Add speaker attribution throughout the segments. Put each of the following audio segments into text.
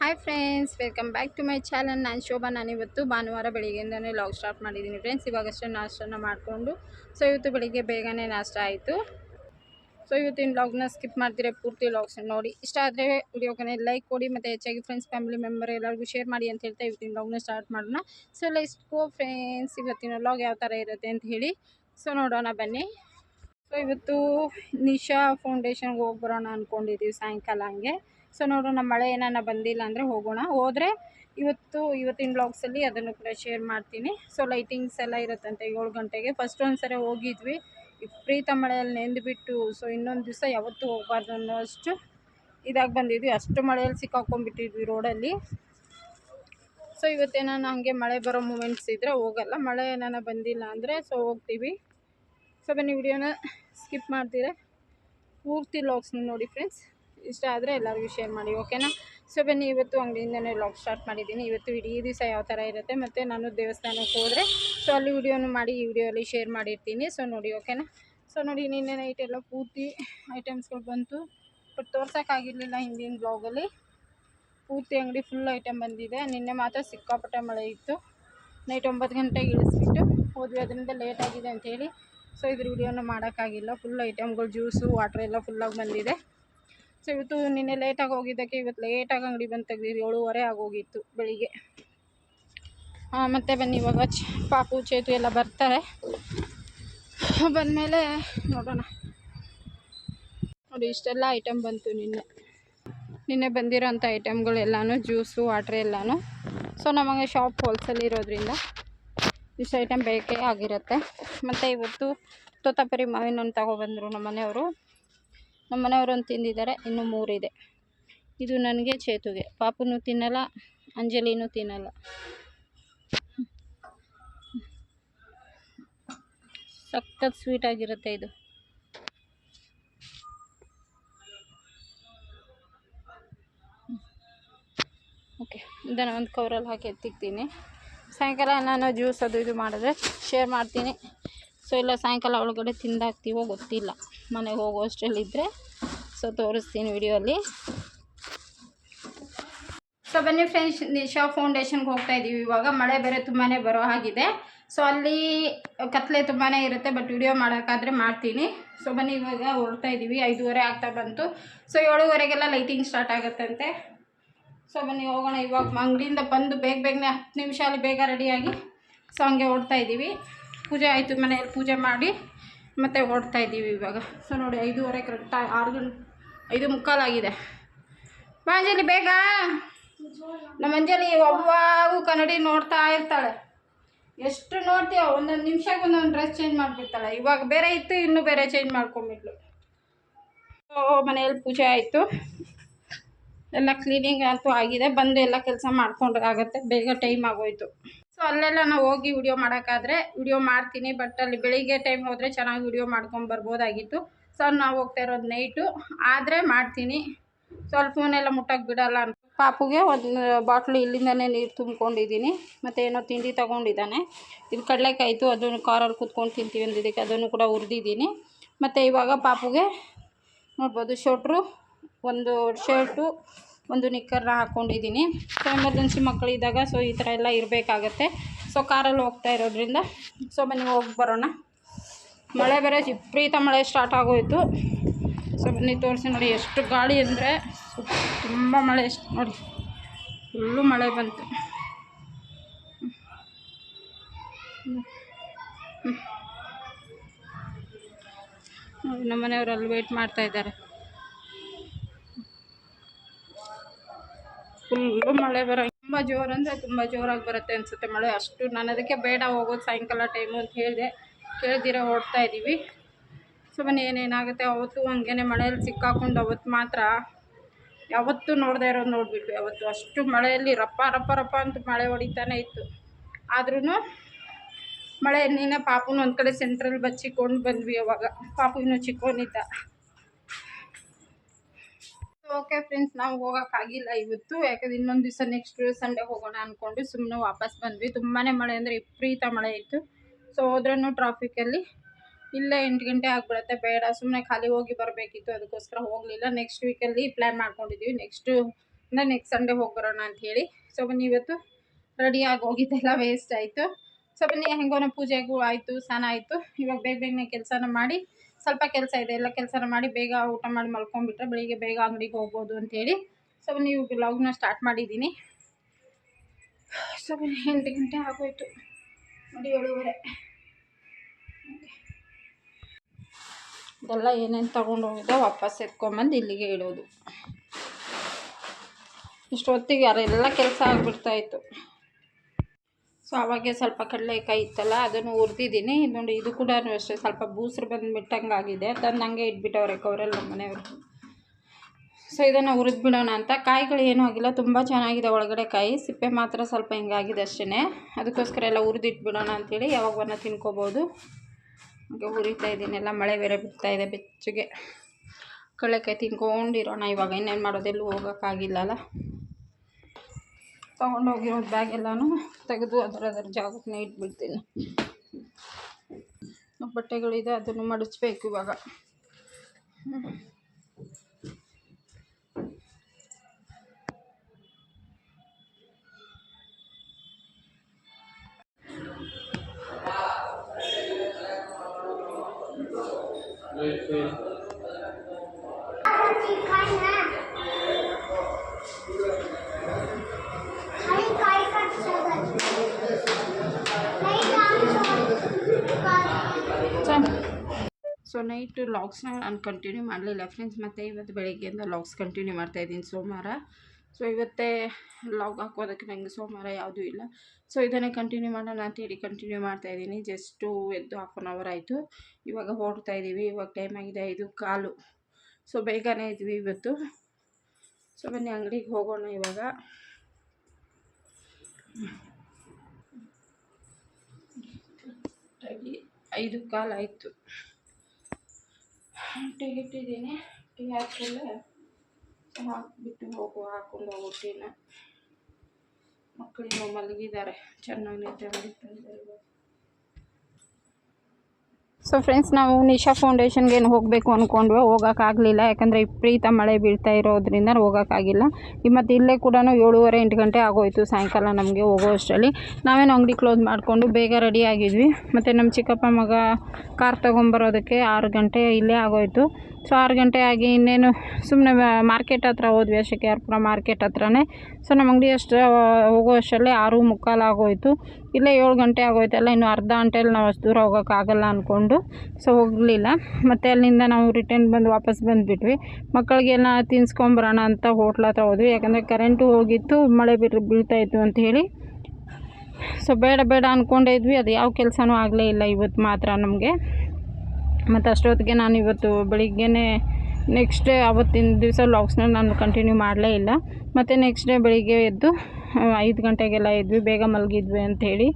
Speaker 1: Hi friends welcome back to my channel ನಾನು ಶೋಭಾ. ನಾನಿವತ್ತು ಭಾನುವಾರ ಬೆಳಿಗ್ಗೆಯಿಂದನೇ ಲಾಗ್ ಸ್ಟಾರ್ಟ್ ಮಾಡಿದ್ದೀನಿ ಫ್ರೆಂಡ್ಸ್ ಇವಾಗಷ್ಟೇ ನಾಷ್ಟನ ಮಾಡಿಕೊಂಡು ಸೊ ಇವತ್ತು ಬೆಳಿಗ್ಗೆ ಬೇಗನೆ ನಾಷ್ಟ ಆಯಿತು. ಸೊ ಇವತ್ತಿನ ಲಾಗ್ನ ಸ್ಕಿಪ್ ಮಾಡ್ತೀರಾ ಪೂರ್ತಿ ಲಾಗ್ಸ್ ನೋಡಿ. ಇಷ್ಟ ಆದರೆ ವಿಡಿಯೋಗೆ ಲೈಕ್ ಕೊಡಿ, ಮತ್ತು ಹೆಚ್ಚಾಗಿ ಫ್ರೆಂಡ್ಸ್ ಫ್ಯಾಮಿಲಿ ಮೆಂಬರ್ ಎಲ್ಲರಿಗೂ ಶೇರ್ ಮಾಡಿ ಅಂತ ಹೇಳ್ತಾ ಇವತ್ತಿನ ಲಾಗ್ನ ಸ್ಟಾರ್ಟ್ ಮಾಡೋಣ. ಸೊ ಲೆಟ್ಸ್ ಗೋ ಫ್ರೆಂಡ್ಸ್ ಇವತ್ತಿನ ಲಾಗ್ ಯಾವ ಥರ ಇರುತ್ತೆ ಅಂತ ಹೇಳಿ. ಸೊ ನೋಡೋಣ ಬನ್ನಿ. ಸೊ ಇವತ್ತು ನಿಶಾ ಫೌಂಡೇಶನ್ಗೆ ಹೋಗಿ ಬರೋಣ ಅಂದ್ಕೊಂಡಿದ್ದೀವಿ ಸಾಯಂಕಾಲ ಹಂಗೆ. ಸೊ ನೋಡು ನಮ್ಮ ಮಳೆ ಏನಾನ ಬಂದಿಲ್ಲ ಅಂದರೆ ಹೋಗೋಣ. ಹೋದರೆ ಇವತ್ತು, ಇವತ್ತಿನ ಬ್ಲಾಗ್ಸಲ್ಲಿ ಅದನ್ನು ಕೂಡ ಶೇರ್ ಮಾಡ್ತೀನಿ. ಸೊ ಲೈಟಿಂಗ್ಸ್ ಎಲ್ಲ ಇರುತ್ತಂತೆ, ಏಳು ಗಂಟೆಗೆ. ಫಸ್ಟ್ ಒಂದ್ಸರಿ ಹೋಗಿದ್ವಿ. ವಿಪರೀತ ಮಳೆಯಲ್ಲಿ ನೆಂದುಬಿಟ್ಟು ಸೊ ಇನ್ನೊಂದು ದಿವಸ ಯಾವತ್ತೂ ಹೋಗಬಾರ್ದು ಅನ್ನೋ ಅಷ್ಟು ಇದಾಗಿ ಬಂದಿದ್ವಿ. ಅಷ್ಟು ಮಳೆಯಲ್ಲಿ ಸಿಕ್ಕಾಕೊಂಡ್ಬಿಟ್ಟಿದ್ವಿ ರೋಡಲ್ಲಿ ಸೊ ಇವತ್ತೇನಾನ ಹಂಗೆ ಮಳೆ ಬರೋ ಮೂಮೆಂಟ್ಸ್ ಇದ್ದರೆ ಹೋಗಲ್ಲ. ಮಳೆ ಏನಾನ ಬಂದಿಲ್ಲ ಅಂದರೆ ಸೊ ಹೋಗ್ತೀವಿ. ಸೊ ಬನ್ನಿ, ವಿಡಿಯೋನ ಸ್ಕಿಪ್ ಮಾಡ್ತೀರಾ? ಪೂರ್ತಿ ಲಾಗ್ಸ್ನ ನೋಡಿ ಫ್ರೆಂಡ್ಸ್ ಇಷ್ಟ ಆದರೆ ಎಲ್ಲರಿಗೂ ಶೇರ್ ಮಾಡಿ ಓಕೆನಾ ಸೊ ಬನ್ನಿ, ಇವತ್ತು ಅಂಗಡಿಯಿಂದನೇ ಲಾಗ್ ಸ್ಟಾರ್ಟ್ ಮಾಡಿದ್ದೀನಿ. ಇವತ್ತು ಇಡೀ ದಿವಸ ಯಾವ ಥರ ಇರುತ್ತೆ ಮತ್ತು ನಾನು ದೇವಸ್ಥಾನಕ್ಕೆ ಹೋದರೆ ಸೊ ಅಲ್ಲಿ ವಿಡಿಯೋನು ಮಾಡಿ, ಈ ವಿಡಿಯೋಲಿ ಶೇರ್ ಮಾಡಿರ್ತೀನಿ. ಸೊ ನೋಡಿ ಓಕೆನಾ ಸೊ ನೋಡಿ, ನಿನ್ನೆ ನೈಟ್ ಎಲ್ಲ ಪೂರ್ತಿ ಐಟಮ್ಸ್ಗಳು ಬಂತು. ಬಟ್ ತೋರ್ಸೋಕ್ಕಾಗಿರಲಿಲ್ಲ ಹಿಂದಿನ ಬ್ಲಾಗಲ್ಲಿ ಪೂರ್ತಿ ಅಂಗಡಿ ಫುಲ್ ಐಟಮ್ ಬಂದಿದೆ. ನಿನ್ನೆ ಮಾತ್ರ ಸಿಕ್ಕಾಪಟ್ಟೆ ಮಳೆ ಇತ್ತು. ನೈಟ್ ಒಂಬತ್ತು ಗಂಟೆಗೆ ಇಳಿಸ್ಬಿಟ್ಟು ಹೋದ್ವಿ. ಅದರಿಂದ ಲೇಟ್ ಆಗಿದೆ ಅಂತೇಳಿ ಸೊ ಇದ್ರ ವಿಡಿಯೋನ ಮಾಡೋಕ್ಕಾಗಿಲ್ಲ. ಫುಲ್ ಐಟಮ್ಗಳು ಜ್ಯೂಸು ವಾಟ್ರ್ ಎಲ್ಲ ಫುಲ್ಲಾಗಿ ಬಂದಿದೆ. ಸೊ ಇವತ್ತು ನಿನ್ನೆ ಲೇಟಾಗಿ ಹೋಗಿದ್ದಕ್ಕೆ ಇವತ್ತು ಲೇಟಾಗಿ ಅಂಗಡಿ ಬಂದು ತೆಗ್ದಿದ್ದು ಏಳುವರೆ ಆಗೋಗಿತ್ತು ಬೆಳಿಗ್ಗೆ. ಮತ್ತೆ ಬನ್ನಿ ಇವಾಗ ಚ, ಪಾಪು, ಚೇತು ಎಲ್ಲ ಬರ್ತಾರೆ. ಬಂದಮೇಲೆ ನೋಡೋಣ. ನೋಡಿ, ಇಷ್ಟೆಲ್ಲ ಐಟಮ್ ಬಂತು ನಿನ್ನೆ. ನಿನ್ನೆ ಬಂದಿರೋಂಥ ಐಟಮ್ಗಳೆಲ್ಲನೂ ಜ್ಯೂಸು ವಾಟ್ರ್ ಎಲ್ಲಾನು. ಸೊ ನಮಗೆ ಶಾಪ್ ಹೋಲ್ಸೇಲ್ ಇರೋದ್ರಿಂದ ಇಷ್ಟು ಐಟಮ್ ಬೇಕೇ ಆಗಿರುತ್ತೆ. ಮತ್ತು ಇವತ್ತು ತೋತಾಪರಿ ಮಾವಿನ ಹಣ್ಣು ತಗೊಬಂದರು ನಮ್ಮ ಮನೆಯವರು ನಮ್ಮ ಮನೆಯವರು ಒಂದು ತಿಂದಿದ್ದಾರೆ. ಇನ್ನೂ ಮೂರಿದೆ. ಇದು ನನಗೆ ಚೇತುಗೆ. ಪಾಪುನೂ ತಿನ್ನಲ್ಲ, ಅಂಜಲಿನೂ ತಿನ್ನಲ್ಲ. ಸಖತ್ ಸ್ವೀಟ್ ಆಗಿರುತ್ತೆ ಇದು. ಓಕೆ, ಇದನ್ನು ಒಂದು ಕವರಲ್ಲಿ ಹಾಕಿ ಎತ್ತಿಕ್ತೀನಿ. ಸಾಯಂಕಾಲ ನಾನು ಜ್ಯೂಸ್ ಅದು ಇದು ಮಾಡಿದ್ರೆ ಶೇರ್ ಮಾಡ್ತೀನಿ. ಸೊ ಇಲ್ಲ, ಸಾಯಂಕಾಲ ಒಳಗಡೆ ತಿಂದಾಕ್ತೀವೋ ಗೊತ್ತಿಲ್ಲ. ಮನೆಗೆ ಹೋಗೋ ಅಷ್ಟರಲ್ಲಿದ್ದರೆ ಸೊ ತೋರಿಸ್ತೀನಿ ವಿಡಿಯೋಲಿ. ಸೊ ಬನ್ನಿ ಫ್ರೆಂಡ್ಸ್ ನಿಶಾ ಫೌಂಡೇಶನ್ಗೆ ಹೋಗ್ತಾ ಇದ್ದೀವಿ ಇವಾಗ ಮಳೆ ಬೇರೆ ತುಂಬಾ ಬರೋ ಹಾಗಿದೆ. ಸೊ ಅಲ್ಲಿ ಕತ್ಲೆ ತುಂಬಾ ಇರುತ್ತೆ ಬಟ್ ವಿಡಿಯೋ ಮಾಡೋಕ್ಕಾದರೆ ಮಾಡ್ತೀನಿ. ಸೊ ಬನ್ನಿ, ಇವಾಗ ಹೊರಡ್ತಾ ಇದ್ದೀವಿ ಐದೂವರೆ ಆಗ್ತಾ ಬಂತು. ಸೊ ಏಳುವರೆಗೆಲ್ಲ ಲೈಟಿಂಗ್ ಸ್ಟಾರ್ಟ್ ಆಗುತ್ತಂತೆ. ಸೊ ಬನ್ನಿ, ಹೋಗೋಣ ಇವಾಗ. ಅಂಗಡಿಯಿಂದ ಬಂದು ಬೇಗ ಬೇಗನೆ ಹತ್ತು ನಿಮಿಷ ಅಲ್ಲಿ ಬೇಗ ರೆಡಿಯಾಗಿ ಸೊ ಹಂಗೆ ಓಡ್ತಾ ಇದ್ದೀವಿ ಪೂಜೆ ಆಯಿತು, ಮನೆಯಲ್ಲಿ ಪೂಜೆ ಮಾಡಿ ಮತ್ತೆ ಓಡ್ತಾ ಇದ್ದೀವಿ ಇವಾಗ. ಸೊ ನೋಡಿ, ಐದೂವರೆ ಕರೆಕ್ಟಾಗಿ ಆರು ಗಂಟೆ, ಐದು ಮುಕ್ಕಾಲಾಗಿದೆ ಅಂಜಲಿ, ಬೇಗ. ನಮ್ಮ ಅಂಜಲಿ ಒಬ್ಬವಾಗೂ ಕನ್ನಡಿ ನೋಡ್ತಾ ಇರ್ತಾಳೆ. ಎಷ್ಟು ನೋಡ್ತೀವ ಒಂದೊಂದು ನಿಮಿಷಕ್ಕೆ ಒಂದೊಂದು ಡ್ರೆಸ್ ಚೇಂಜ್ ಮಾಡಿಬಿಡ್ತಾಳೆ. ಇವಾಗ ಬೇರೆ ಇತ್ತು, ಇನ್ನೂ ಬೇರೆ ಚೇಂಜ್ ಮಾಡ್ಕೊಂಬಿಟ್ಲು ಸೊ ಮನೆಯಲ್ಲಿ ಪೂಜೆ ಆಯಿತು. ಎಲ್ಲ ಕ್ಲೀನಿಂಗ್ ಅಂತೂ ಆಗಿದೆ. ಬಂದು ಎಲ್ಲ ಕೆಲಸ ಮಾಡ್ಕೊಂಡ್ರಾಗತ್ತೆ ಬೇಗ ಟೈಮ್ ಆಗೋಯ್ತು. ಸೊ ಅಲ್ಲೆಲ್ಲ ನಾವು ಹೋಗಿ ವಿಡಿಯೋ ಮಾಡೋಕ್ಕಾದ್ರೆ ವಿಡಿಯೋ ಮಾಡ್ತೀನಿ ಬಟ್ ಅಲ್ಲಿ ಬೆಳಿಗ್ಗೆ ಟೈಮ್ ಹೋದರೆ ಚೆನ್ನಾಗಿ ವಿಡಿಯೋ ಮಾಡ್ಕೊಂಡು ಬರ್ಬೋದಾಗಿತ್ತು. ಸೊ ನಾವು ಹೋಗ್ತಾ ಇರೋದು ನೈಟು ಆದರೆ ಮಾಡ್ತೀನಿ. ಸ್ವಲ್ಪ ಫೋನೆಲ್ಲ ಮುಟ್ಟಕ್ಕೆ ಬಿಡಲ್ಲ ಅಂತ. ಪಾಪುಗೆ ಒಂದು ಬಾಟ್ಲು ಇಲ್ಲಿಂದನೇ ನೀರು ತುಂಬ್ಕೊಂಡಿದ್ದೀನಿ. ಮತ್ತು ಏನೋ ತಿಂಡಿ ತೊಗೊಂಡಿದ್ದಾನೆ. ಇದು ಕಡಲೆಕಾಯಿತು, ಅದನ್ನು ಕಾರಲ್ಲಿ ಕುತ್ಕೊಂಡು ತಿಂತೀವಿ ಅಂದಿದ್ದಕ್ಕೆ ಅದನ್ನು ಕೂಡ ಹುರಿದಿದ್ದೀನಿ. ಮತ್ತು ಇವಾಗ ಪಾಪುಗೆ ನೋಡ್ಬೋದು ಶೋಟ್ರು ಒಂದು ಶರ್ಟು ಒಂದು ನಿಕ್ಕರ್ನ ಹಾಕ್ಕೊಂಡಿದ್ದೀನಿ ಸೊ ಎಮರ್ಜೆನ್ಸಿ ಮಕ್ಕಳಿದ್ದಾಗ ಸೊ ಈ ಥರ ಎಲ್ಲ ಇರಬೇಕಾಗತ್ತೆ. ಸೊ ಕಾರಲ್ಲಿ ಹೋಗ್ತಾ ಇರೋದ್ರಿಂದ. ಸೊ ಬನ್ನಿ, ಹೋಗಿ ಬರೋಣ. ಮಳೆ ಬೇರೆ ವಿಪರೀತ ಮಳೆ ಸ್ಟಾರ್ಟ್ ಆಗೋಯಿತು. ಸೊ ಬನ್ನಿ, ತೋರಿಸಿ ನೋಡಿ ಎಷ್ಟು ಗಾಳಿ ಅಂದರೆ ತುಂಬ ಮಳೆ. ಎಷ್ಟು ನೋಡಿ ಫುಲ್ಲು ಮಳೆ ಬಂತು. ನಮ್ಮ ಮನೆಯವರು ಅಲ್ಲಿ ಮಾಡ್ತಾ ಫುಲ್ಲು ಮಳೆ ಬರೋ, ತುಂಬ ಜೋರು ಅಂದರೆ ತುಂಬ ಜೋರಾಗಿ ಬರುತ್ತೆ ಅನಿಸುತ್ತೆ ಮಳೆ. ಅಷ್ಟು ನಾನು ಅದಕ್ಕೆ ಬೇಡ ಹೋಗೋದು ಸಾಯಂಕಾಲ ಟೈಮು ಅಂತ ಹೇಳಿದೆ, ಕೇಳ್ದಿರ ಓಡ್ತಾ ಇದ್ದೀವಿ ಸೊ ಬನ್ನಿ ಏನೇನಾಗುತ್ತೆ ಅವತ್ತು ಹಂಗೇನೆ ಮಳೆಯಲ್ಲಿ ಸಿಕ್ಕಾಕೊಂಡು ಅವತ್ತು ಮಾತ್ರ ಯಾವತ್ತೂ ನೋಡದೇ ಇರೋದು ನೋಡಿಬಿಟ್ವಿ ಅವತ್ತು. ಅಷ್ಟು ಮಳೆಯಲ್ಲಿ ರಪ್ಪ ರಪ್ಪ ರಪ್ಪ ಅಂತ ಮಳೆ ಹೊಡಿತಾನೆ ಇತ್ತು. ಆದ್ರೂ ಮಳೆ ನೀನೇ ಪಾಪುನ ಒಂದು ಕಡೆ ಸೆಂಟ್ರಲ್ಲಿ ಬಚ್ಚಿಕೊಂಡು ಬಂದ್ವಿ ಅವಾಗ. ಪಾಪು ಇನ್ನೂ ಚಿಕ್ಕವನಿದ್ದ ಓಕೆ ಫ್ರೆಂಡ್ಸ್ ನಾವು ಹೋಗೋಕ್ಕಾಗಿಲ್ಲ ಇವತ್ತು. ಯಾಕಂದ್ರೆ ಇನ್ನೊಂದು ದಿವಸ ನೆಕ್ಸ್ಟ್ ಸಂಡೇ ಹೋಗೋಣ ಅಂದ್ಕೊಂಡು ಸುಮ್ಮನೆ ವಾಪಸ್ ಬಂದ್ವಿ. ತುಂಬಾ ಮಳೆ ಅಂದರೆ ವಿಪರೀತ ಮಳೆ ಇತ್ತು. ಸೊ ಹೋದ್ರೂ ಟ್ರಾಫಿಕಲ್ಲಿ ಇಲ್ಲೇ ಎಂಟು ಗಂಟೆ ಆಗಿಬಿಡುತ್ತೆ. ಬೇಡ ಸುಮ್ಮನೆ ಖಾಲಿ ಹೋಗಿ ಬರಬೇಕಿತ್ತು. ಅದಕ್ಕೋಸ್ಕರ ಹೋಗಲಿಲ್ಲ. ನೆಕ್ಸ್ಟ್ ವೀಕಲ್ಲಿ ಪ್ಲ್ಯಾನ್ ಮಾಡ್ಕೊಂಡಿದ್ದೀವಿ ನೆಕ್ಸ್ಟು ಅಂದರೆ ನೆಕ್ಸ್ಟ್ ಸಂಡೇ ಹೋಗಿ ಬರೋಣ ಹೇಳಿ. ಸೊ ಬನ್ನಿ, ಇವತ್ತು ರೆಡಿಯಾಗಿ ಹೋಗಿದ್ದೆಲ್ಲ ವೇಸ್ಟ್ ಆಯಿತು. ಸೊ ಬನ್ನಿ ಹೆಂಗೋನ ಪೂಜೆಗೂ ಆಯಿತು, ಸ್ನಾನ ಆಯಿತು. ಇವಾಗ ಬೇಗ ಬೇಗನೆ ಕೆಲಸನ ಮಾಡಿ ಸ್ವಲ್ಪ ಕೆಲಸ ಇದೆ, ಎಲ್ಲ ಕೆಲಸ ಮಾಡಿ ಬೇಗ ಊಟ ಮಾಡಿ ಮಲ್ಕೊಂಡ್ಬಿಟ್ರೆ ಬೆಳಿಗ್ಗೆ ಬೇಗ ಅಂಗಡಿಗೆ ಹೋಗ್ಬೋದು ಅಂತೇಳಿ. ಸೊ, ನೀವು ಬ್ಲಾಗ್ನ ಸ್ಟಾರ್ಟ್ ಮಾಡಿದ್ದೀನಿ. ಸೊ ಎಂಟು ಗಂಟೆ ಆಗೋಯ್ತು. ನೋಡಿ, ಏಳುವರೆ. ಇದೆಲ್ಲ ಏನೇನು ತೊಗೊಂಡು ಹೋಗಿದ್ದೆ, ವಾಪಸ್ ಎತ್ಕೊಂಬಂದು ಇಲ್ಲಿಗೆ ಇಡೋದು. ಇಷ್ಟೊತ್ತಿಗೆ ಯಾರೆಲ್ಲ ಕೆಲಸ ಆಗಿಬಿಡ್ತಾಯಿತ್ತು ಸೊ, ಅವಾಗೆ ಸ್ವಲ್ಪ ಕಡಲೆಕಾಯಿ ಇತ್ತಲ್ಲ, ಅದನ್ನು ಹುರಿದಿದ್ದೀನಿ. ನೋಡಿ, ಇದು ಕೂಡ ಅಷ್ಟೇ, ಸ್ವಲ್ಪ ಬೂಸ್ರು ಬಂದು ಬಿಟ್ಟಂಗಾಗಿದೆ. ತಂದು ಹಂಗೆ ಇಟ್ಬಿಟ್ಟವ್ರೆ, ಕವರಲ್ಲಿ ನಮ್ಮ ಮನೆಯವರು. ಸೊ, ಇದನ್ನು ಹುರಿದ್ಬಿಡೋಣ ಅಂತ. ಕಾಯಿಗಳು ಏನೂ ಆಗಿಲ್ಲ, ತುಂಬ ಚೆನ್ನಾಗಿದೆ ಒಳಗಡೆ ಕಾಯಿ. ಸಿಪ್ಪೆ ಮಾತ್ರ ಸ್ವಲ್ಪ ಹಿಂಗಾಗಿದೆ ಅಷ್ಟೇ ಅದಕ್ಕೋಸ್ಕರ ಎಲ್ಲ ಹುರಿದಿಟ್ಬಿಡೋಣ ಅಂಥೇಳಿ ಯಾವಾಗನ್ನ ತಿನ್ಕೋಬೋದು. ಹಾಗೆ ಹುರಿತಾ ಇದ್ದೀನಿ. ಎಲ್ಲ ಮಳೆ ಬೇರೆ ಬಿಡ್ತಾ ಇದೆ ಬೆಚ್ಚಗೆ. ಕಡಲೆಕಾಯಿ ತಿನ್ಕೊಂಡಿರೋಣ ಇವಾಗ. ಇನ್ನೇನು ಮಾಡೋದು? ಎಲ್ಲೂ ಹೋಗೋಕ್ಕಾಗಿಲ್ಲಲ್ಲ ತೊಗೊಂಡೋಗಿರೋದು ಬ್ಯಾಗ್ ಎಲ್ಲನೂ ತೆಗೆದು ಅದರ ಅದರ ಜಾಗಕ್ಕೆ ಇಟ್ಬಿಡ್ತೀನಿ ಬಟ್ಟೆಗಳಿದೆ ಅದನ್ನು ಮಡಚಬೇಕು ಇವಾಗ. ಸೊ ನೈಟ್ ಲಾಗ್ಸ್ನ ನಾನು ಕಂಟಿನ್ಯೂ ಮಾಡಲಿಲ್ಲ ಫ್ರೆಂಡ್ಸ್ ಮತ್ತು ಇವತ್ತು ಬೆಳಗ್ಗೆಯಿಂದ ಲಾಗ್ಸ್ ಕಂಟಿನ್ಯೂ ಮಾಡ್ತಾಯಿದ್ದೀನಿ ಸೋಮವಾರ. ಸೊ ಇವತ್ತೇ ಲಾಗ್ ಹಾಕೋದಕ್ಕೆ ನನಗೆ ಸೋಮವಾರ ಯಾವುದೂ ಇಲ್ಲ. ಸೊ ಇದನ್ನೇ ಕಂಟಿನ್ಯೂ ಮಾಡೋಣ ಅಂತೇಳಿ ಕಂಟಿನ್ಯೂ ಮಾಡ್ತಾಯಿದ್ದೀನಿ ಜಸ್ಟು ಎದ್ದು ಹಾಫ್ ಆನ್ ಅವರ್ ಆಯಿತು. ಇವಾಗ ಹೊರಡ್ತಾ ಇದ್ದೀವಿ ಇವಾಗ ಟೈಮ್ ಆಗಿದೆ ಐದು ಕಾಲು. ಸೊ ಬೇಗನೆ ಇದ್ವಿ ಇವತ್ತು. ಸೊ ಬನ್ನಿ ಅಂಗಡಿಗೆ ಹೋಗೋಣ ಇವಾಗ. ಐದು ಕಾಲು ಆಯಿತು. ಟೀ ಇಟ್ಟಿದ್ದೀನಿ. ಟೀ ಹಾಕ್ಮೇಲೆ ಹಾಕ್ಬಿಟ್ಟು ಹೋಗು ಹಾಕೊಂಡು ಹೋಗು ಟೀನ. ಮಕ್ಕಳಿಗೆ ಮಲಗಿದ್ದಾರೆ. ಚೆನ್ನಾಗಿ ನಿದ್ದೆ ಇವಾಗ ಸೊ ಫ್ರೆಂಡ್ಸ್ ನಾವು ನಿಶಾ ಫೌಂಡೇಶನ್ಗೆ ಏನು ಹೋಗಬೇಕು ಅಂದ್ಕೊಂಡ್ವಿ ಹೋಗೋಕ್ಕಾಗಲಿಲ್ಲ ಯಾಕಂದರೆ ವಿಪರೀತ ಮಳೆ ಬೀಳ್ತಾ ಇರೋದ್ರಿಂದ ಹೋಗೋಕ್ಕಾಗಿಲ್ಲ ಮತ್ತು ಇಲ್ಲೇ ಕೂಡ ಏಳುವರೆ, ಎಂಟು ಗಂಟೆ ಆಗೋಯ್ತು ಸಾಯಂಕಾಲ ನಮಗೆ ಹೋಗೋ ಅಷ್ಟರಲ್ಲಿ ನಾವೇನು ಅಂಗಡಿ ಕ್ಲೋಸ್ ಮಾಡಿಕೊಂಡು ಬೇಗ ರೆಡಿ ಆಗಿದ್ವಿ. ಮತ್ತು ನಮ್ಮ ಚಿಕ್ಕಪ್ಪ ಮಗ ಕಾರ್ ತೊಗೊಂಬರೋದಕ್ಕೆ ಆರು ಗಂಟೆ ಇಲ್ಲೇ ಆಗೋಯ್ತು. ಸೊ ಆರು ಗಂಟೆ ಆಗಿ ಇನ್ನೇನು ಸುಮ್ಮನೆ ಮಾರ್ಕೆಟ್ ಹತ್ರ ಹೋದ್ವಿ ಯಾರ್ಪುರ ಮಾರ್ಕೆಟ್ ಹತ್ರನೇ. ಸೊ ನಮ್ಮ ಅಂಗಡಿ ಅಷ್ಟು ಹೋಗೋ ಅಷ್ಟರಲ್ಲೇ ಆರು ಮುಕ್ಕಾಲು ಆಗೋಯ್ತು. ಇಲ್ಲೇ ಏಳು ಗಂಟೆ ಆಗೋಯ್ತಲ್ಲ ಇನ್ನು ಅರ್ಧ ಗಂಟೆಯಲ್ಲಿ ನಾವು ಅಷ್ಟು ದೂರ ಹೋಗೋಕ್ಕಾಗಲ್ಲ ಅಂದ್ಕೊಂಡು ಸೊ ಹೋಗಲಿಲ್ಲ. ಮತ್ತು ಅಲ್ಲಿಂದ ನಾವು ರಿಟರ್ನ್ ಬಂದು ವಾಪಸ್ ಬಂದುಬಿಟ್ವಿ. ಮಕ್ಕಳಿಗೆಲ್ಲ ತಿನ್ಸ್ಕೊಂಬರೋಣ ಅಂತ ಹೋಟ್ಲ ಹತ್ರ ಹೋದ್ವಿ. ಯಾಕಂದರೆ ಕರೆಂಟು ಹೋಗಿತ್ತು, ಮಳೆ ಬೀರ್ ಬೀಳ್ತಾಯಿತ್ತು ಅಂತ ಹೇಳಿ. ಸೊ ಬೇಡ ಬೇಡ ಅಂದ್ಕೊಂಡೇ ಇದ್ವಿ. ಅದು ಯಾವ ಕೆಲಸನೂ ಆಗಲೇ ಇಲ್ಲ ಇವತ್ತು ಮಾತ್ರ ನಮಗೆ. ಮತ್ತು ಅಷ್ಟೊತ್ತಿಗೆ ನಾನು ಇವತ್ತು ಬೆಳಿಗ್ಗೆನೇ ನೆಕ್ಸ್ಟ್ ಡೇ ಅವತ್ತಿನ ದಿವಸ ಲಾಗ್ಸ್ನ ನಾನು ಕಂಟಿನ್ಯೂ ಮಾಡಲೇ ಇಲ್ಲ. ಮತ್ತು ನೆಕ್ಸ್ಟ್ ಡೇ ಬೆಳಿಗ್ಗೆ ಎದ್ದು ಐದು ಗಂಟೆಗೆಲ್ಲ ಎದ್ವಿ, ಬೇಗ ಮಲಗಿದ್ವಿ ಅಂಥೇಳಿ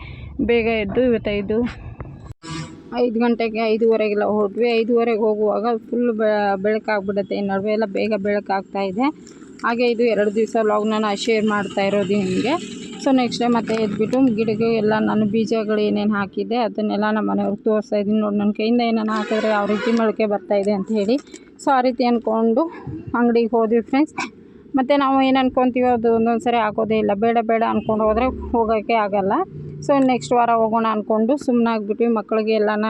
Speaker 1: ಬೇಗ ಎದ್ದು ಇವತ್ತೈದು, ಐದು ಗಂಟೆಗೆ ಐದುವರೆಗೆಲ್ಲ ಹೊರಟ್ವಿ ಐದುವರೆಗೆ ಹೋಗುವಾಗ ಫುಲ್ ಬೆಳಕಾಗ್ಬಿಡುತ್ತೆ. ಈ ನಡುವೆ ಎಲ್ಲ ಬೇಗ ಬೆಳಕಾಗ್ತಾಯಿದೆ ಹಾಗೆ ಇದು ಎರಡು ದಿವಸ ಲಾಗ್ನ ನಾನು ಶೇರ್ ಮಾಡ್ತಾ ಇರೋದು ನಿಮಗೆ. ಸೊ ನೆಕ್ಸ್ಟ್ ಮತ್ತೆ ಎದ್ಬಿಟ್ಟು ಗಿಡಕ್ಕೆ ಎಲ್ಲ ನಾನು ಬೀಜಗಳು ಏನೇನು ಹಾಕಿದ್ದೆ, ಅದನ್ನೆಲ್ಲ ನಮ್ಮ ಮನೆಯವ್ರಿಗೆ ತೋರಿಸ್ತಾ ಇದ್ದೀನಿ ನೋಡಿ ನನ್ನ ಕೈಯಿಂದ ಏನೇನು ಹಾಕಿದ್ರೆ ಯಾವ ರೀತಿ ಮೊಳಕೆ ಬರ್ತಾ ಇದೆ ಅಂತ ಹೇಳಿ. ಸೊ ಆ ರೀತಿ ಅಂದ್ಕೊಂಡು ಅಂಗಡಿಗೆ ಹೋದ್ವಿ ಫ್ರೆಂಡ್ಸ್ ಮತ್ತು ನಾವು ಏನು ಅಂದ್ಕೊತೀವೋ ಅದು ಒಂದೊಂದು ಸರಿ ಹಾಕೋದೇ ಇಲ್ಲ. ಬೇಡ ಬೇಡ ಅಂದ್ಕೊಂಡು ಹೋದರೆ ಹೋಗೋಕ್ಕೆ ಆಗೋಲ್ಲ. ಸೊ ನೆಕ್ಸ್ಟ್ ವಾರ ಹೋಗೋಣ ಅಂದ್ಕೊಂಡು ಸುಮ್ಮನೆ ಆಗಿಬಿಟ್ವಿ. ಮಕ್ಕಳಿಗೆ ಎಲ್ಲನ,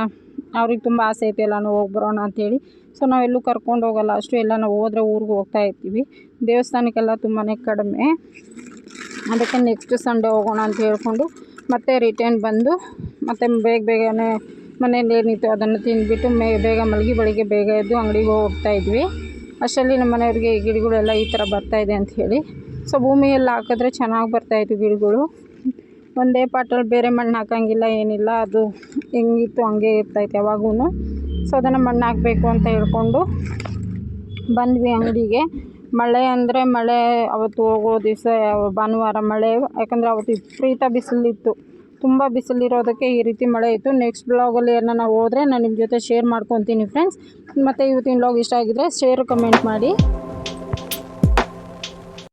Speaker 1: ಅವ್ರಿಗೆ ತುಂಬ ಆಸೆ ಐತೆ ಎಲ್ಲನೂ ಹೋಗಿ ಬರೋಣ ಅಂಥೇಳಿ ಸೊ ನಾವೆಲ್ಲೂ ಕರ್ಕೊಂಡು ಹೋಗೋಲ್ಲ. ಅಷ್ಟು ಎಲ್ಲ ನಾವು ಹೋದ್ರೆ ಊರಿಗೆ ಹೋಗ್ತಾ ಇರ್ತೀವಿ. ದೇವಸ್ಥಾನಕ್ಕೆಲ್ಲ ತುಂಬಾ ಕಡಿಮೆ. ಅದಕ್ಕೆ ನೆಕ್ಸ್ಟ್ ಸಂಡೇ ಹೋಗೋಣ ಅಂತ ಹೇಳಿಕೊಂಡು ಮತ್ತೆ ರಿಟರ್ನ್ ಬಂದು ಮತ್ತೆ ಬೇಗ ಬೇಗನೆ ಮನೇಲಿ ಏನಿತ್ತು ಅದನ್ನು ತಿಂದುಬಿಟ್ಟು ಮೇ ಬೇಗ ಮಲಗಿ ಬೆಳಿಗ್ಗೆ ಬೇಗ ಎದ್ದು ಅಂಗಡಿಗೆ ಹೋಗ್ತಾ ಇದ್ವಿ. ಅಷ್ಟರಲ್ಲಿ ನಮ್ಮ ಮನೆಯವ್ರಿಗೆ ಗಿಡಗಳೆಲ್ಲ ಈ ಥರ ಬರ್ತಾಯಿದೆ ಅಂತ ಹೇಳಿ. ಸೊ ಭೂಮಿಯಲ್ಲಿ ಹಾಕಿದ್ರೆ ಚೆನ್ನಾಗಿ ಬರ್ತಾಯಿತ್ತು ಗಿಡಗಳು. ಒಂದೇ ಪಾಟಲ್ಲಿ ಬೇರೆ ಮಣ್ಣು ಹಾಕಂಗಿಲ್ಲ, ಏನಿಲ್ಲ, ಅದು ಹೆಂಗಿತ್ತು ಹಂಗೆ ಇರ್ತಾಯಿತ್ತು ಯಾವಾಗೂ ಸೊ ಅದನ್ನು ಮಣ್ಣು ಹಾಕಬೇಕು ಅಂತ ಹೇಳ್ಕೊಂಡು ಬಂದ್ವಿ ಅಂಗಡಿಗೆ. ಮಳೆ ಅಂದರೆ ಮಳೆ, ಅವತ್ತು ಹೋಗೋ ದಿವಸ ಭಾನುವಾರ ಮಳೆ, ಯಾಕಂದರೆ ಅವತ್ತು ವಿಪರೀತ ಬಿಸಿಲಿತ್ತು. ತುಂಬ ಬಿಸಿಲಿರೋದಕ್ಕೆ ಈ ರೀತಿ ಮಳೆ ಇತ್ತು. ನೆಕ್ಸ್ಟ್ ಬ್ಲಾಗಲ್ಲಿ ಏನೋ ನಾವು ಹೋದರೆ ನಾನು ನಿಮ್ಮ ಜೊತೆ ಶೇರ್ ಮಾಡ್ಕೊತೀನಿ ಫ್ರೆಂಡ್ಸ್ ಮತ್ತು ಇವತ್ತಿನ ಬ್ಲಾಗ್ ಇಷ್ಟ ಆಗಿದ್ರೆ ಶೇರ್ ಕಮೆಂಟ್ ಮಾಡಿ.